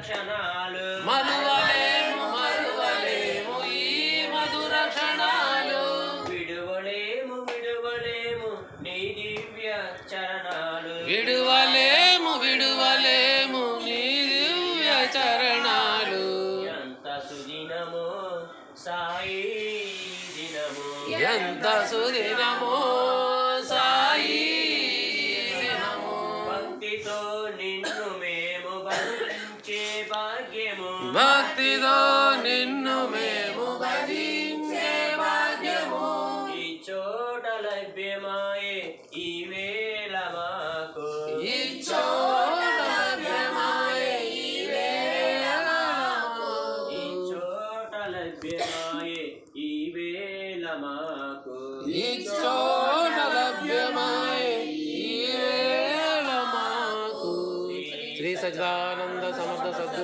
క్షణాలు. మరువలేము మరువలేము ఈ మధుర క్షణాలు. విడువలేము విడువలేము నీ దివ్య చరణాలు. విడువలేము చరణాలు ఎంత సుదినమో సాయి దినము. ఎంత సుదినమో సాయి దినము. భక్తితో నిన్ను మేము భజించే భాగ్యము. భక్తితో నిన్ను మేము భాగ్యము. ఈ చోట లభ్యమాయే ఈ లభ్యమాయే ఈ వేళ మాకు. చోట లభ్యమాయే ఈ వేళ మాకు. శ్రీ సచిదానంద సమర్థ మహా